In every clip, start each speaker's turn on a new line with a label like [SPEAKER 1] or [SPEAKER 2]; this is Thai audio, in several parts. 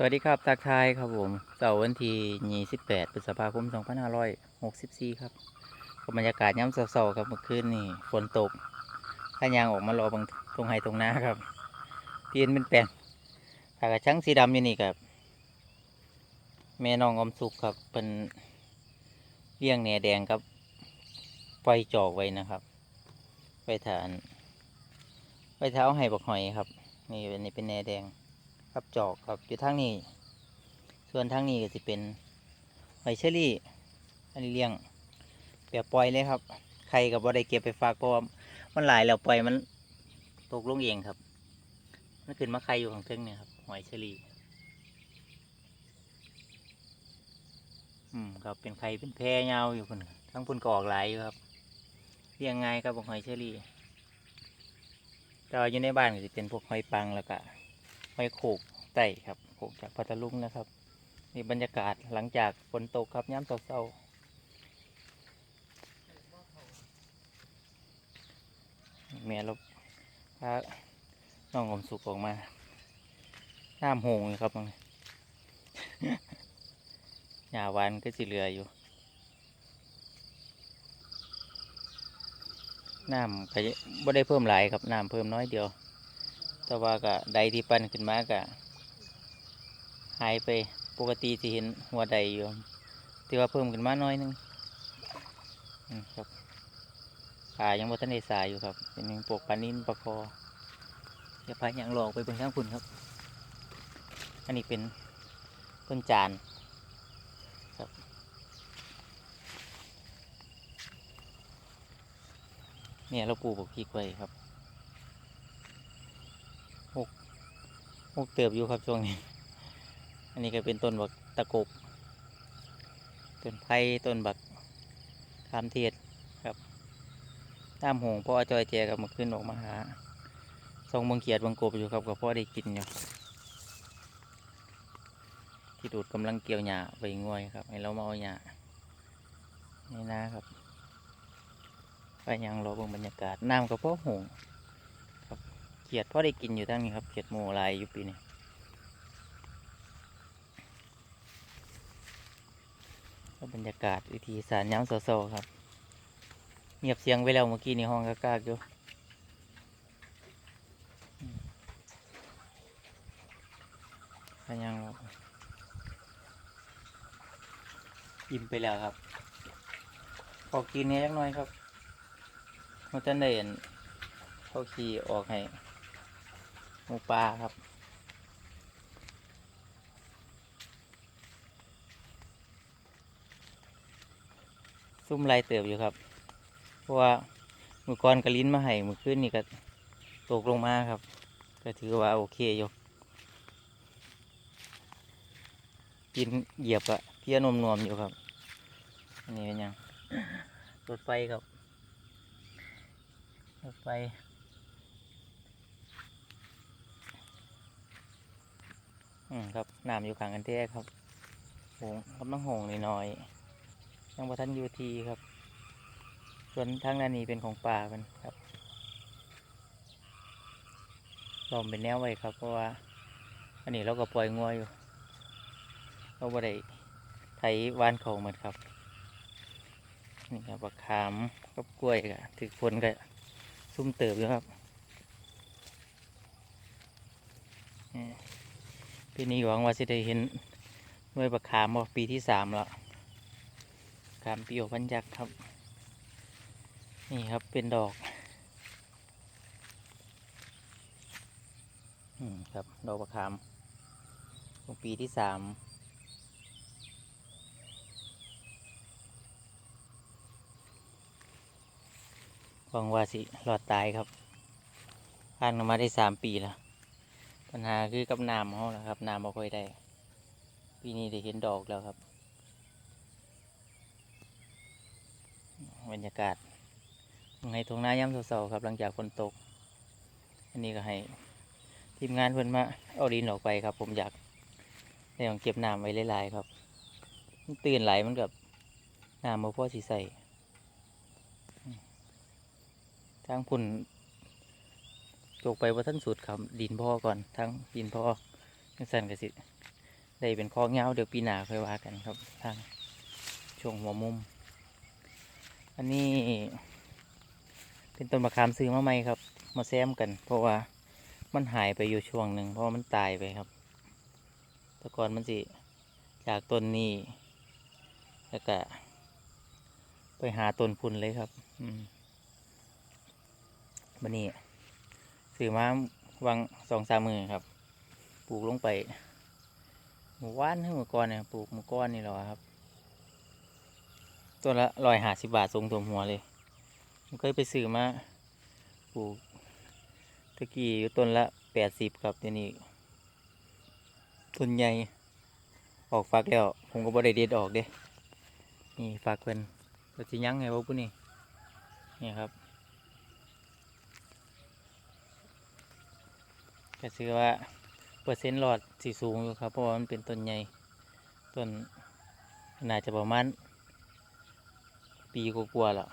[SPEAKER 1] สวัสดีครับทักทายครับผมเสาร์วันที่28พฤษภาคม 2564 ครับก็บรรยากาศย้ำเสาร์ๆครับเมื่อคืนนี่ฝนตกข้ายางออกมารอบางตรงไห้ตรงนาครับเตียนเป็นแปลนขากระชังสีดำอยู่นี่ครับแม่น้องอมสุกครับเป็นเลี้ยงแหนแดงครับไฟจอกไว้นะครับไว้ทานไว้เท้าให้บักหอยครับ นี่อันนี้เป็นแหนแดงับจอกครับอยู่ทางนี้ ส่วนทางนี้ก็จะเป็นหอยเชอรี่ อันนี้เลี้ยงแบบปล่อยเลยครับ ใครกับว่าได้เก็บไปฝากเพราะว่ามันหลายแล้วปล่อยมันตกลงเองครับมันขึ้นมาใครอยู่ข้างเทิงเนี่ยครับหอยเชอรี่อืมครับเป็นไข่เป็นแพรยาวอยู่คนทั้งพุ่นกออกหลายอยู่ครับเลี้ยงง่ายครับพวกหอยเชอรี่แต่ว่าอยู่ในบ้านก็จะเป็นพวกหอยปังแล้วก็ หอยโขกไต่ครับโขกจากพัทลุงนะครับนี่บรรยากาศหลังจากฝนตกครับย้ำเศร้าๆแม่เราพาน้องอมสุกออกมาน้ำโหงครับตรงนี้หญ้าหวานก็สิเหลืออยู่น้ำก็บ่ได้เพิ่มหลายครับน้ำเพิ่มน้อยเดียว แต่ว่าก็ใดที่ปั้นขึ้นมาก็หายไปปกติที่เห็นหัวใดอยู่ที่ว่าเพิ่มขึ้นมาน้อยนึงครับขายังบ่ทันได้สายอยู่ครับ เป็นหนึ่งปลวกปลานินปลาคอเดี๋ยวพายางหลอกไปเบนข้างคุณครับ อันนี้เป็นต้นจานครับเนี่ยเราปลูกบักพริกไว้ครับ มุ กเติบอยู่ครับช่วงนี้ อันนี้ก็เป็นต้นบักตะกบ ต้นไผ่ต้นบักขามเทียดครับตามหงพ่อจอยแจกับมาขึ้นออกมาหาทรงบังเขียดบังกบอยู่ครับกับพ่อได้กินอยู่ที่ดูดกำลังเกี่ยวหญ้าไปง่วยครับ ให้เรามาเอาหญ้านี่นะครับ ไปยังรอบงบรรยากาศน้ำกับพ่อหง เขียดพอได้กินอยู่ทั้งนี้ครับเขียดหมูลายอยู่ปีนี้ก็บรรยากาศวิธีสารย้ำโซๆครับเงียบเสียงไปแล้วเมื่อกี้ในห้องกากๆอยู่อืมก็ยังเราอิ่มไปแล้วครับพอกินนี้จักน่อยครับมันจะได้เห็นเขาขี่ออกให้ หมูปลาครับ ซุ่มลายเติบอยู่ครับ เพราะว่ามือก่อนกระลิ้นมาให้มือขึ้นนี่ก็ตกลงมาครับ ก็ถือว่าโอเคอยู่กินเหยียบอะเพี้ยนมนวมๆอยู่ครับ อันนี้เป็นยังรถไฟครับรถไฟ อืมครับน้ำอยู่ข้างกันแท้ครับหงกำลังหงนิดหน่อยยังบ่ทันยูทีครับ ส่วนทางด้านนี้เป็นของป่าเป็นครับล้อมเป็นแนวไว้ครับ เพราะว่า อันนี้เราก็ปล่อยงัวอยู่ เราบ่ได้ไถวานเขาเหมือนครับ นี่ครับบักขามกับกล้วยก็ถือฝนก็ซุ่มเติบอยู่ครับนี่ ปีนี้หวังว่าจะได้เห็นหน่วยประคามว่าปีที่สามแล้วขามปีโอพันยักษ์ครับ นี่ครับเป็นดอกอืมครับดอกประคามของปีที่สามหวังว่าสิรอดตายครับผ่านมาได้สามปีแล้ว ปัญหาคือกับน้ำเขาแหละครับน้ำบ่ค่อยได้ปีนี้ได้เห็นดอกแล้วครับ บรรยากาศให้ทงน้าย่ำเสาๆครับ หลังจากฝนตก อันนี้ก็ให้ทีมงานเพิ่นมาเอาดินออกไปครับ ผมอยากได้ของเก็บน้ำไว้หลายๆครับตื่นไหลมันกับน้ำมาพ่อสีใส่ทางพุ่น โจกไปว่าท่านสุดครับดินพ่อก่อนทั้งดินพ่อทั้งสันกสิได้เป็นข้อเงาเดี๋ยวปีหนาค่อยว่ากันครับทางช่วงหัวมุม อันนี้เป็นต้นมะขามซื้อมาใหม่ครับ มาแซมกัน เพราะว่ามันหายไปอยู่ช่วงหนึ่งเพราะมันตายไปครับแต่ก่อนมันสิจากต้นนี้แล้วก็ไปหาต้นพุ่นเลยครับ อืมบันนี้ ซื้อมาวางสองสามมือครับ ปลูกลงไปหมู่ว่านให้หมู่ก้อนเนี่ยปลูกหมู่ก้อนนี่หละครับ ตัวละร้อยห้าสิบบาททรงตัวหัวเลยผมเคยไปซื้อมาปลูกตะกี้อยู่ต้นละแปดสิบครับเดี๋ยวนี้ต้นใหญ่ออกฟักแล้ว ผมก็บ่ได้เด็ดออกเด้นี่ฟักเพิ่นเราจะยั้งไงวะปุ๊นี่นี่ครับ ก็ซื้อว่าเปอร์เซ็นต์หลอดสีสูงอยู่ครับ เพราะว่ามันเป็นต้นใหญ่ต้นน่าจะประมาณปีกว่าๆแล้ว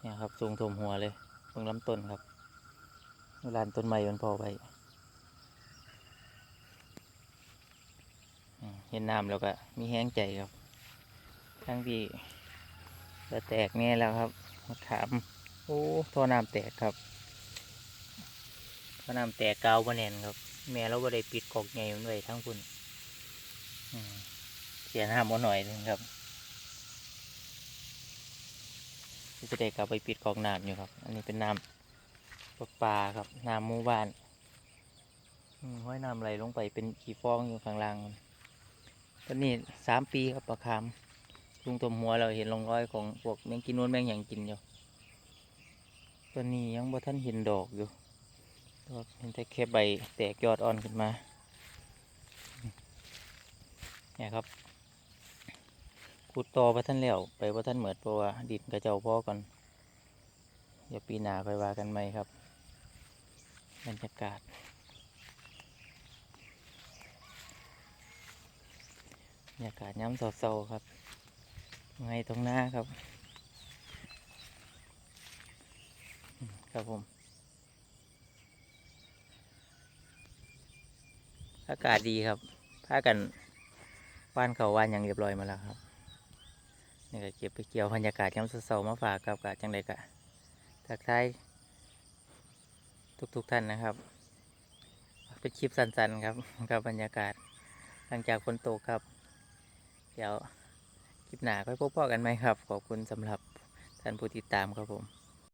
[SPEAKER 1] เนี่ยครับสูงถมหัวเลยตรงลำต้นครับลานต้นไม้มันพอไปเห็นน้ำแล้วก็มีแห้งใจครับ ทั้งที่จะแตกแน่แล้วครับมาถามโอ้ท่อน้ำแตกครับ น้ำแตกกาวบะแนนครับ แม่เราก็ได้ปิดกอกใหญ่มันไว้ทั้งคุณเสียน้ำมาหน่อยนึงครับจะได้กลับไปปิดกองน้ำอยู่ครับ อันนี้เป็นน้ำประปาครับน้ำหมู่บ้านห้อยน้ำไหลลงไปเป็นขี้ฟองอยู่ข้างล่างมันต้นนี้สามปีครับประคามลุงตัวหัวเราเห็นรองรอยของพวกแมงกินนวลแมงอย่างกินอยู่ต้นนี้ยังบ่ท่านเห็นดอกอยู่ เห็นแต่แค่ใบแตกยอดอ่อนขึ้นมา เนี่ยครับขุดต่อพระท่านแล้วไปพระท่านเหมือดเพราะว่าดินกระเจ้าพ่อก่อนเดี๋ยวปีหนาไปว่ากันไหมครับบรรยากาศ บรรยากาศย้ำเศร้าๆครับ ไงตรงหน้าครับ ครับผม อากาศดีครับพากันว่านเขาว่านอย่างเรียบร้อยมาแล้วครับนี่ก็เก็บไปเกี่ยวบรรยากาศย้ำเศร้าๆมาฝากกับกาจังใดกะทักทายทุกๆท่านนะครับเป็นคลิปสั้นๆครับกับบรรยากาศหลังจากฝนตกครับ เดี๋ยวคลิปหน้าค่อยพบพ่อกันไหมครับ ขอบคุณสำหรับท่านผู้ติดตามครับผม